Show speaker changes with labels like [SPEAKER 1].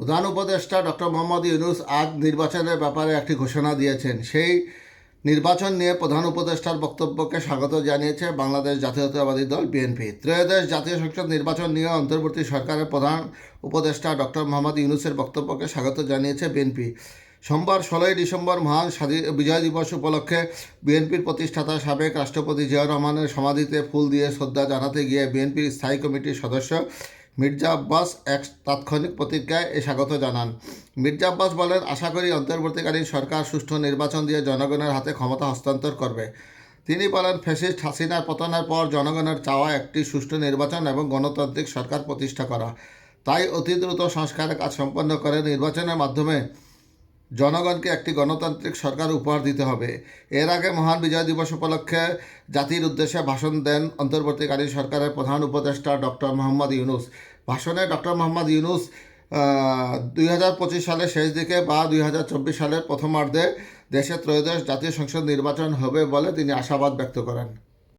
[SPEAKER 1] প্রধান উপদেষ্টা ডক্টর মোহাম্মদ ইউনুস আজ নির্বাচনের ব্যাপারে একটি ঘোষণা দিয়েছেন। সেই নির্বাচন নিয়ে প্রধান উপদেষ্টার বক্তব্যকে স্বাগত জানিয়েছে বাংলাদেশ জাতীয়তাবাদী দল বিএনপি। ত্রয়োদশ জাতীয় সংসদ নির্বাচন নিয়ে অন্তর্বর্তী সরকারের প্রধান উপদেষ্টা ডক্টর মোহাম্মদ ইউনুসের বক্তব্যকে স্বাগত জানিয়েছে বিএনপি। সোমবার ষোলোই ডিসেম্বর মহান বিজয় দিবস উপলক্ষে বিএনপির প্রতিষ্ঠাতা সাবেক রাষ্ট্রপতি জিয়াউর রহমানের সমাধিতে ফুল দিয়ে শ্রদ্ধা জানাতে গিয়ে বিএনপির স্থায়ী কমিটির সদস্য মির্জা আব্বাস এক তাৎক্ষণিক প্রতিজ্ঞায় এ স্বাগত জানান। মির্জা আব্বাস বলেন, আশা করি অন্তর্বর্তীকালীন সরকার সুষ্ঠু নির্বাচন দিয়ে জনগণের হাতে ক্ষমতা হস্তান্তর করবে। তিনি বলেন, ফ্যাসিস্ট হাসিনার পতনের পর জনগণের চাওয়া একটি সুষ্ঠু নির্বাচন এবং গণতান্ত্রিক সরকার প্রতিষ্ঠা করা। তাই অতি দ্রুত সংস্কারের কাজ সম্পন্ন করে নির্বাচনের মাধ্যমে জনগণকে একটি গণতান্ত্রিক সরকার উপহার দিতে হবে। এর আগে মহান বিজয় দিবস উপলক্ষে জাতির উদ্দেশ্যে ভাষণ দেন অন্তর্বর্তীকালীন সরকারের প্রধান উপদেষ্টা ডক্টর মোহাম্মদ ইউনুস। ভাষণে ডক্টর মোহাম্মদ ইউনুস দুই হাজার পঁচিশ সালের শেষ দিকে বা দুই হাজার চব্বিশ সালের প্রথমার্ধে দেশে ত্রয়োদশ জাতীয় সংসদ নির্বাচন হবে বলে তিনি আশাবাদ ব্যক্ত করেন।